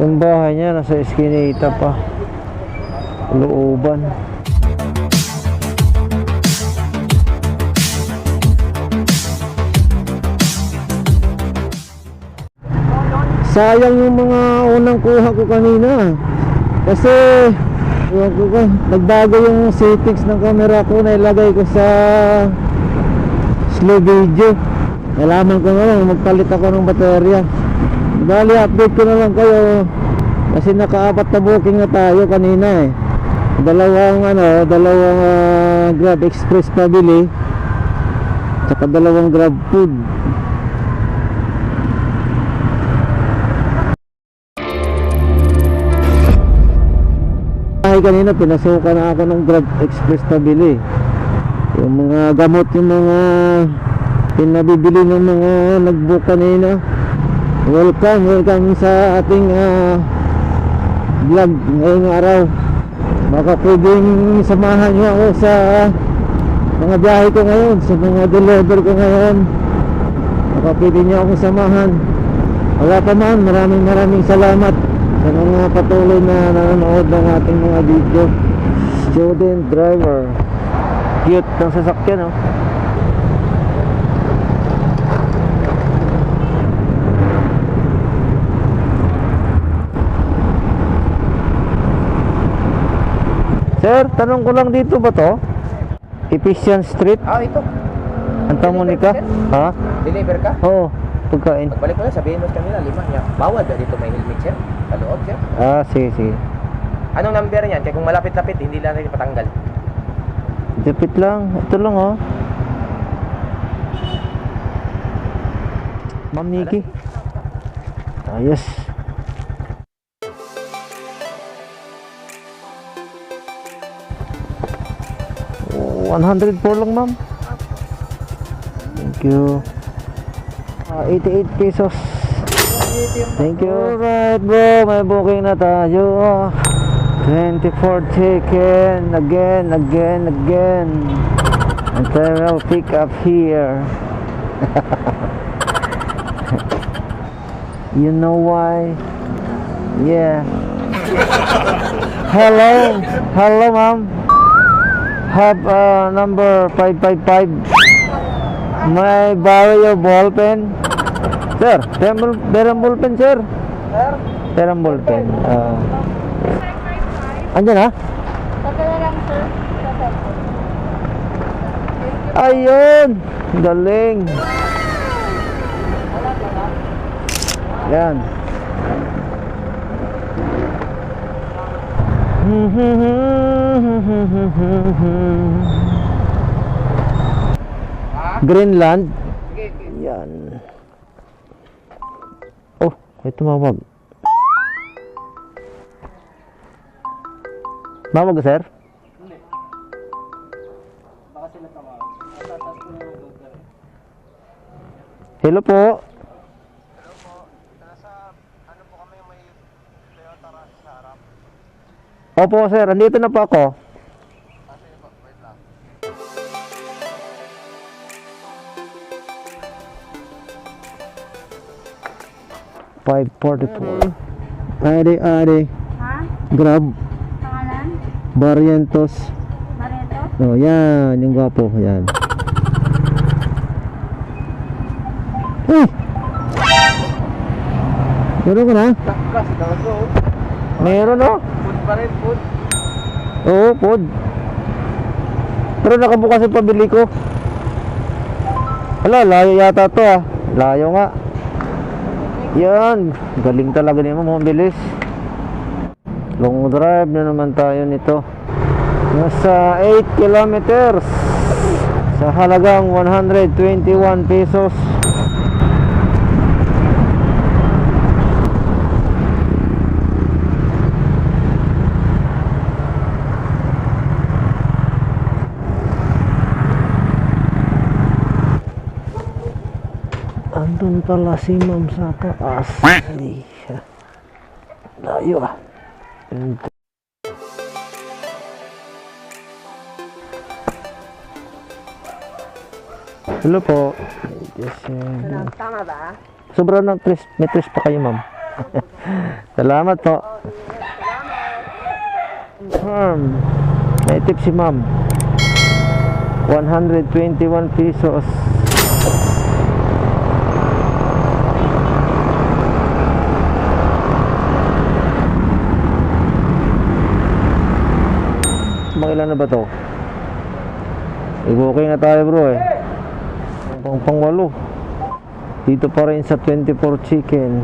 Yung bahay niya nasa Eskinita pa. Looban. Sayang yung mga unang kuha ko kanina. Kasi nagbago yung settings ng camera ko na ilagay ko sa slow video. Nalaman ko ngayon magpalit ako ng baterya. Bali update ko na lang kayo kasi nakaapat na booking na tayo kanina eh. Dalawang ano, dalawang ah, Grab Express pabili. Tsaka dalawang Grab food. Ay kanina pinasukan na ako ng Grab Express pabili. Yung mga gamot, yung mga pinabibili ng mga nag-book kanina. Welcome, welcome sa ating ah, vlog ngayong araw. Baka pwedeng samahan niyo ako sa mga biyahe ko ngayon, sa mga deliver ko ngayon. Baka pwede niyo akong samahan. Wala pa man, maraming maraming salamat sa mga patuloy na nanonood ng ating mga video. Student driver. Cute ng sasakyan, oh. Sir, tanong ko lang dito ba to? Efficient Street, Ah, ito. Santa Monica? Ha? Deliver ka? Oo, pagkain. Pagbalik mo na, sabihin mo sa kanila, lima niya. Bawal ba dito may helmet sir? Sa loob sir? Ah, sige, sige. Anong number niyan? Kaya kung malapit-lapit, hindi lang rin patanggal. Dipit lang. Ito lang, oh. Ma'am Nikki. Ayos. 104 lang, ma'am. Thank you. Ah, 88 pesos. Thank you. Alright, bro. May booking na tayo. 24 chicken. Again, again, again. And then I'll pick up here. you know why? Yeah. Hello. Hello, ma'am. Have uh, number 555. May borrow your ball pen? Sir, meron ball pen, sir? Sir? Meron ball pen. Uh, andyan ha? Padala lang sir. Ayun! Galing! Yan. Greenland. Sige, sige. Yan. Oh, may tumawag. Mawag ka, sir? Baka sila Google. Hello po. Nasa, ano po kami may Toyota Rush sa harap. Opo, sir. Andito na po ako. Five forty-four. Ade, ade. Ha? Grab. Pangalan? Barrientos. Mareto? Oh, yan. Yung gwapo. Yan. Uy! Meron ka na? Meron, oh. Food pa rin, food. Oo, pod. Pero nakabukas yung pabili ko. Hala, layo yata to ah. Layo nga. Yan. Galing talaga ni mo, bilis. Long drive na naman tayo nito. Nasa 8 kilometers. Sa halagang 121 pesos. Andun pala si ma'am sa taas. Ay, layo ah. Hello po. Yes, eh, Tama ba? Sobra ng tres, may tres pa kayo ma'am. Salamat po. Confirm. May tip si ma'am. 121 pesos. Na ba to? I-booking na tayo bro eh. Pang pangwalo. Dito pa rin sa 24 chicken.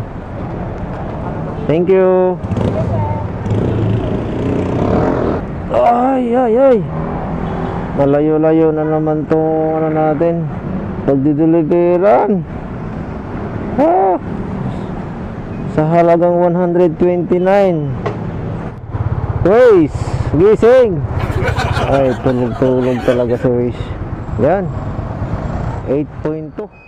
Thank you. Ay, ay, ay. Malayo-layo na naman to ano natin. Pagdideliveran. Ha? Sa halagang 129. Race, gising. Ay, tulog-tulog talaga si Race. Yan. 8.2.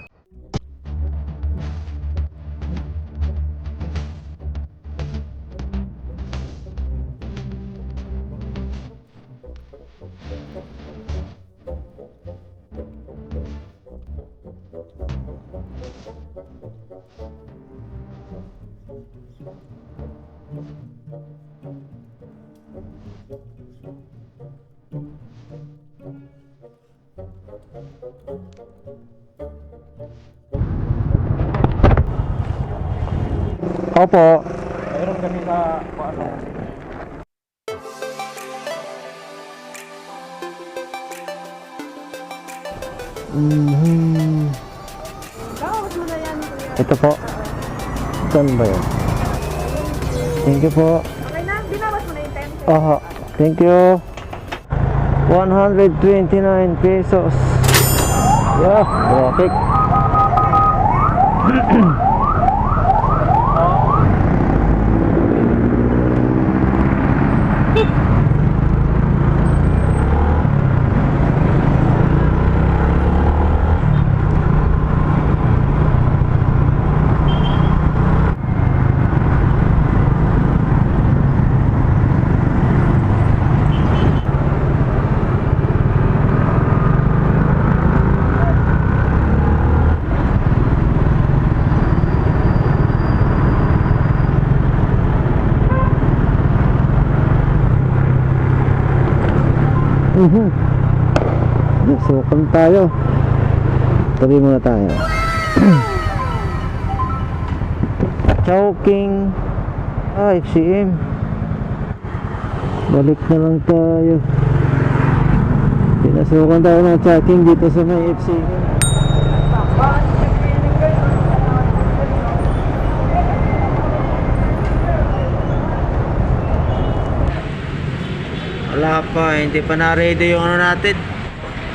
Opo. Mayroon kami sa ano. Mhm. Ito po. Saan ba yun? Thank you po. Okay na, binawas mo na yung 10. Aha. Thank you. 129 pesos. Yeah, traffic. Mhm. Sukan tayo. Tabi muna tayo. Chowking. Ah, FCM. Balik na lang tayo. Pinasukan tayo ng checking dito sa may FCM. Wala pa, hindi pa na-ready yung ano natin.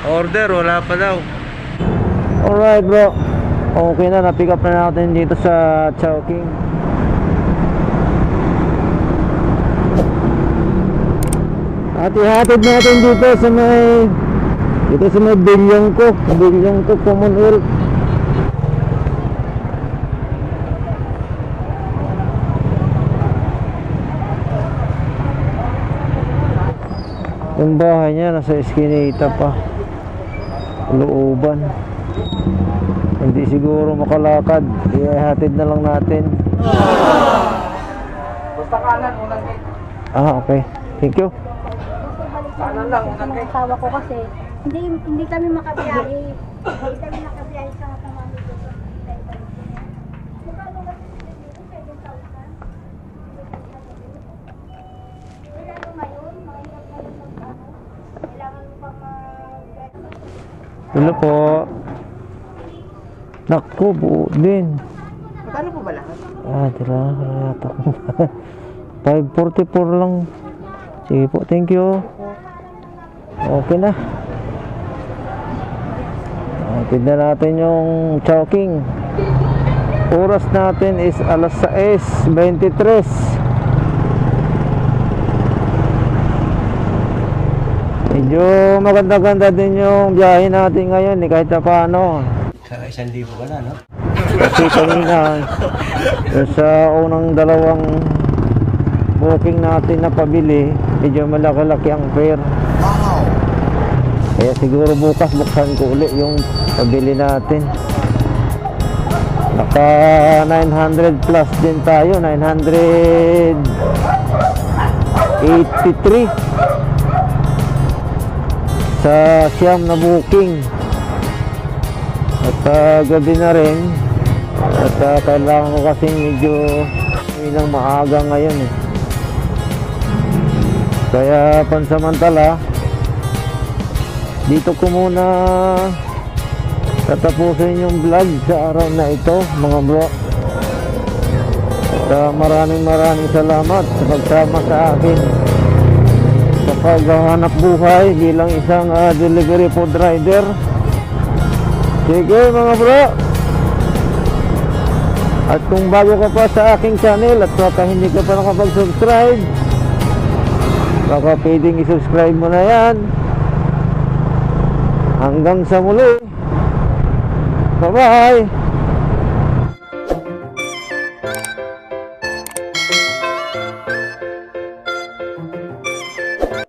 Order, wala pa daw. Alright bro. Okay na, na-pick up na natin dito sa Chowking. At ihatid natin dito sa may dito sa may bilyong ko, bilyong ko Commonwealth. Yung bahay niya nasa Eskinita pa. Looban. Hindi siguro makalakad. Ihatid na lang natin. Basta kanan, unang gate. Ah, okay. Thank you. Kanan lang, unang Ang gate. asawa ko kasi, hindi hindi kami makabiyahe. Hindi kami makabiyahe sa kamami ko. Magkano ba dito? 7,000? Wala mo ngayon, mahirap na yung mag-ano. Kailangan mo pa mag- Hello po. Naku, buo din. Magkano po ba lahat? Ah, tira na yata ko. 544 lang. Sige po, thank you. Okay na. Hatid na natin yung chowking. Oras natin is alas 6.23. Medyo maganda-ganda din yung biyahe natin ngayon eh, kahit na paano. Sa isang libo ka na, no? Kasi kanina, yung sa unang dalawang booking natin na pabili, medyo malaki-laki ang fare. Kaya siguro bukas buksan ko uli yung pabili natin. Naka 900 plus din tayo, 983 sa siyam na booking. At ah, gabi na rin. At ah, kailangan ko kasi medyo ng maaga ngayon eh. Kaya pansamantala, dito ko muna tatapusin yung vlog sa araw na ito mga bro. At ah, maraming maraming salamat sa pagsama sa akin paghahanap buhay bilang isang ah, delivery food rider. Sige mga bro. At kung bago ka pa sa aking channel at baka hindi ka pa nakapag-subscribe, baka pwedeng i-subscribe mo na yan. Hanggang sa muli. Bye-bye.